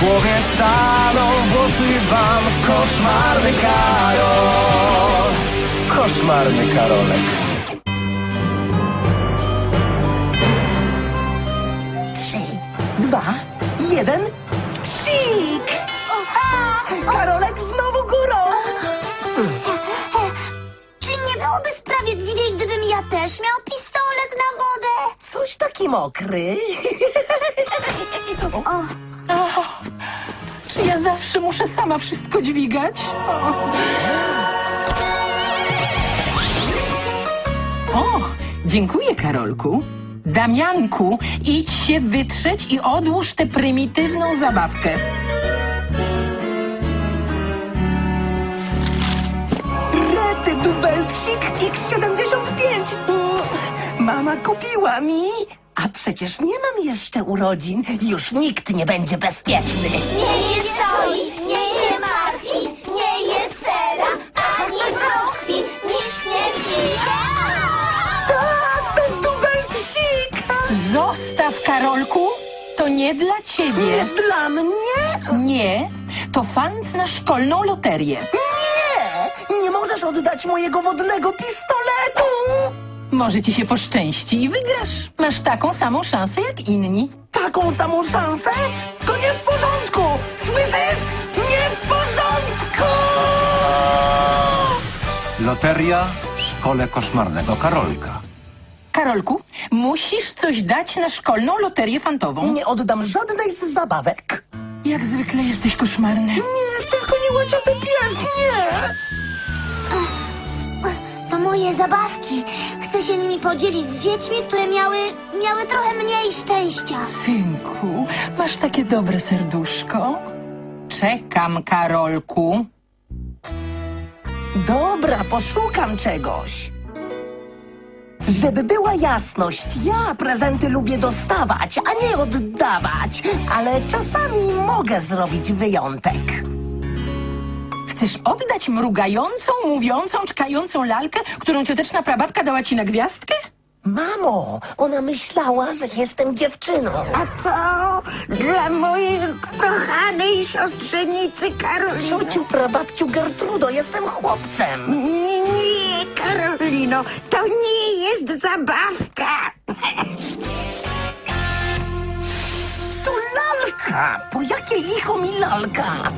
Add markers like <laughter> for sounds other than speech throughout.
głowie staną włosy wam Koszmarny Karol Koszmarny Karolek Trzy, dwa, jeden. Psik! Karolek znowu górą! Czy nie byłoby sprawiedliwiej, gdybym ja też miał pistolet na wodę? Coś taki mokry. <laughs> Ja zawsze muszę sama wszystko dźwigać? O, o dziękuję, Karolku. Damianku, idź się wytrzeć i odłóż tę prymitywną zabawkę. Rety dubelcik X75. Mm, Mama kupiła mi. A przecież nie mam jeszcze urodzin. Już nikt nie będzie bezpieczny. Nie je To nie dla Nie ciebie. dla mnie. Nie, to fant na szkolną loterię. Nie, nie możesz oddać mojego wodnego pistoletu. Może ci się poszczęści i wygrasz. Masz taką samą szansę jak inni. Taką samą szansę? To nie w porządku! Słyszysz? Nie w porządku! Loteria w szkole koszmarnego Karolka. Karolku, musisz coś dać na szkolną loterię fantową. Nie oddam żadnej z zabawek. Jak zwykle jesteś koszmarny. Nie, tylko nie łaciaty pies, nie! To moje zabawki. Chcę się nimi podzielić z dziećmi, które miały, miały trochę mniej szczęścia. Synku, masz takie dobre serduszko. Czekam, Karolku. Dobra, poszukam czegoś. Żeby była jasność, ja prezenty lubię dostawać, a nie oddawać, ale czasami mogę zrobić wyjątek. Chcesz oddać mrugającą, mówiącą, czkającą lalkę, którą cioteczna prababka dała ci na gwiazdkę? Mamo, ona myślała, że jestem dziewczyną. A to dla mojej kochanej siostrzenicy Karoliny. Ciociu, prababciu Gertrudo, jestem chłopcem. Karolino, to nie jest zabawka. To lalka! Po jakie licho mi lalka?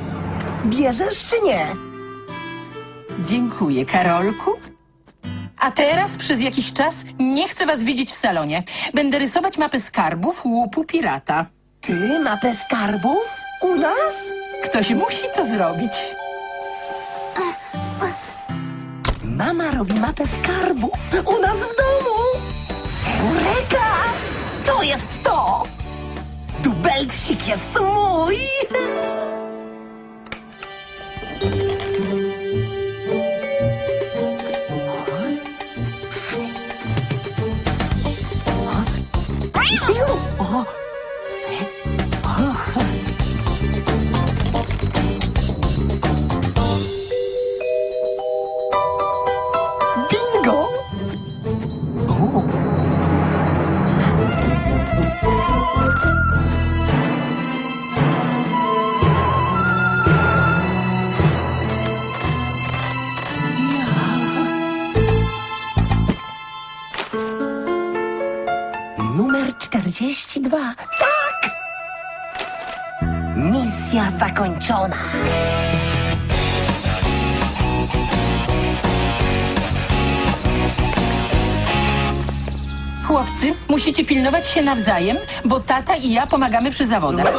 Bierzesz czy nie? Dziękuję, Karolku. A teraz przez jakiś czas nie chcę was widzieć w salonie. Będę rysować mapę skarbów łupu pirata. Ty mapę skarbów? U nas? Ktoś musi to zrobić. Mama robi mapę skarbów u nas w domu. Eureka! To jest to! Dubelcik jest mój! Bingo! Zakończona. Chłopcy, musicie pilnować się nawzajem, bo tata i ja pomagamy przy zawodach.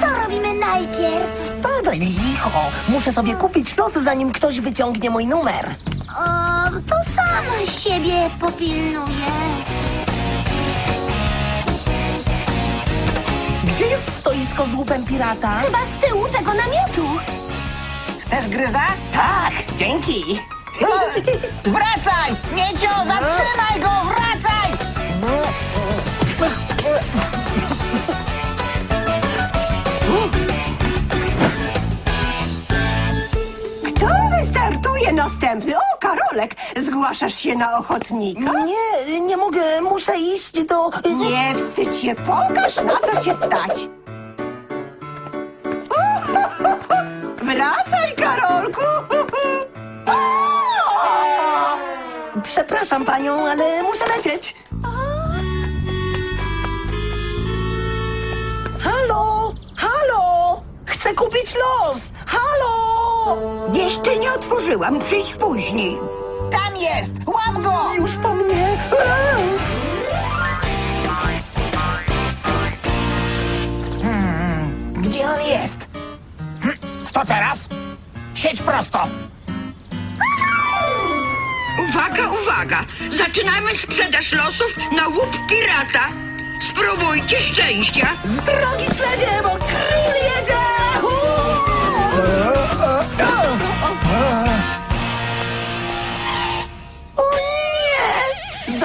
Co robimy najpierw? Spadaj, licho! Muszę sobie kupić los, zanim ktoś wyciągnie mój numer. O, to sam siebie popilnuję. Gdzie jest stoisko z łupem pirata? Chyba z tyłu tego namiotu. Chcesz gryza? Tak, dzięki. Wracaj! Miecio, zatrzymaj go! Wracaj! Kto wystartuje następny? O, Zgłaszasz się na ochotnika? Nie, nie mogę, muszę iść do... Nie wstydź się, pokaż na co cię stać. <laughs> Wracaj, Karolku! <laughs> Przepraszam panią, ale muszę lecieć. Halo, halo! Chcę kupić los! Halo! Jeszcze nie otworzyłam, przyjdź później. Tam jest! Łap go! Już po mnie! Eee! Gdzie on jest? Hm, Co teraz? Siedź prosto! Uwaga, uwaga! Zaczynamy sprzedaż losów na łup pirata. Spróbujcie szczęścia. Z drogi śledzie, bo król jedzie! Uuu!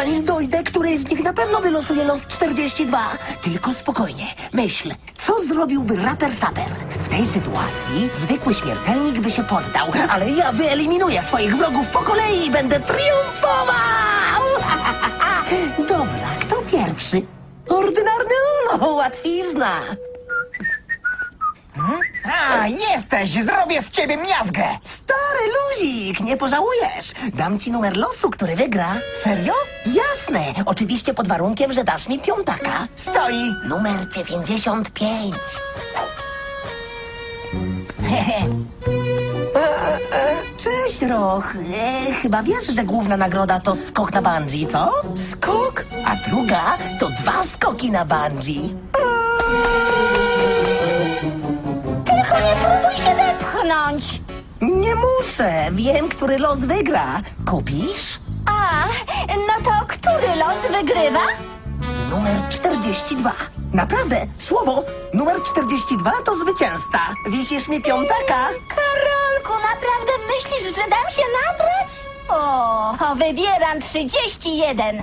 Zanim dojdę, któryś z nich na pewno wylosuje los 42. Tylko spokojnie, myśl, co zrobiłby raper saper? W tej sytuacji zwykły śmiertelnik by się poddał, ale ja wyeliminuję swoich wrogów po kolei i będę triumfował! <laughs> Dobra, kto pierwszy? Ordynarny Ulo, łatwizna. A, jesteś! Zrobię z ciebie miazgę! Stary luzik, nie pożałujesz. Dam ci numer losu, który wygra. Serio? Jasne, oczywiście pod warunkiem, że dasz mi piątaka. Stoi! Numer 95. <laughs> Cześć, Roch. E, chyba wiesz, że główna nagroda to skok na bungee, co? Skok? A druga to dwa skoki na bungee. Nie muszę, wiem, który los wygra. Kupisz? A, no to który los wygrywa? Numer 42. Naprawdę, słowo, numer 42 to zwycięzca. Wisisz mi piątaka? Karolku, naprawdę myślisz, że dam się nabrać? O, wybieram 31.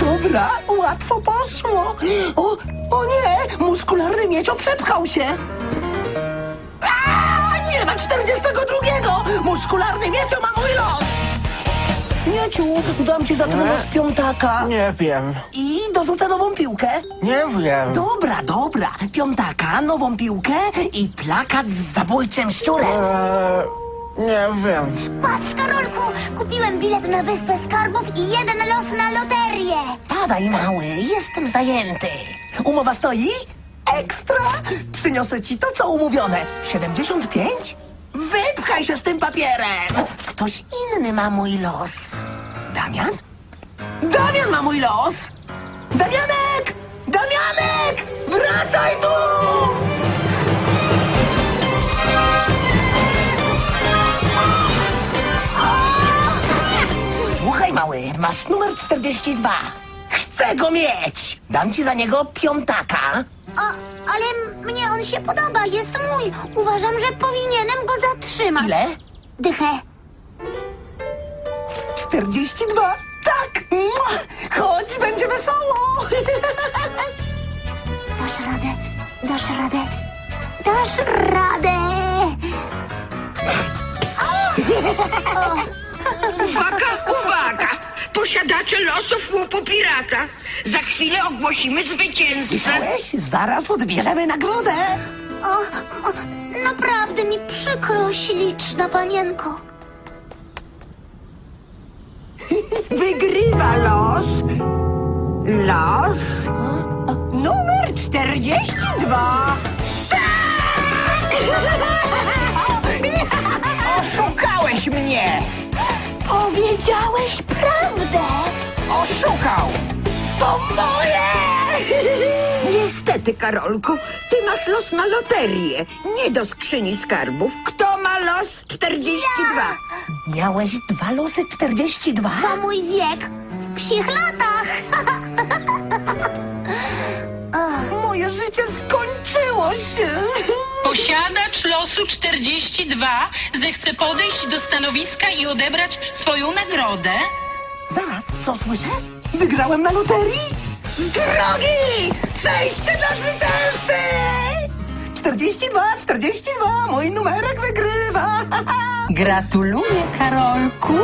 Dobra, łatwo poszło. O, o nie, muskularny miecio przepchał się. Muskularny miecio ma mój los. Mieciu, dam ci za ten los piątaka. Nie wiem, I dorzucę nową piłkę. nie wiem. Dobra, dobra. Piątaka, nową piłkę i plakat z zabójczym szczurem. Eee, nie wiem. Patrz, Karolku, kupiłem bilet na Wyspę Skarbów i jeden los na loterię. Padaj, mały, jestem zajęty. Umowa stoi? Ekstra! Przyniosę ci to, co umówione. 75? Wypchaj się z tym papierem! Ktoś inny ma mój los. Damian? Damian ma mój los! Damianek! Damianek! Wracaj tu! Słuchaj, mały, masz numer 42. Chcę go mieć! Dam ci za niego piątaka. O, ale on się podoba, jest mój. Uważam, że powinienem go zatrzymać. Ile? Dychę. 42. Tak! Mua! Chodź, będzie wesoło! <laughs> Dasz radę, dasz radę, dasz radę. <laughs> Uwaga, uwaga! Posiadacze losów łupu pirata. Za chwilę ogłosimy zwycięzcę. Słyszałeś? Zaraz odbierzemy nagrodę. O, o, naprawdę mi przykro, śliczna panienko. <laughs> Wygrywa los. Los. Numer 42. <laughs> <laughs> Oszukałeś mnie! Powiedziałeś prawdę. Oszukał! To moje! <laughs> Niestety, Karolku, ty masz los na loterię, nie do skrzyni skarbów. Kto ma los 42? Miałeś dwa losy 42? To mój wiek w psich latach. <laughs> Moje życie skończyło! coś. Posiadacz losu 42 zechce podejść do stanowiska i odebrać swoją nagrodę. Zaraz, co słyszę? Wygrałem na loterii? Z drogi! Przejście dla zwycięzcy! 42, 42, mój numerek wygrywa! <laughs> Gratuluję, Karolku.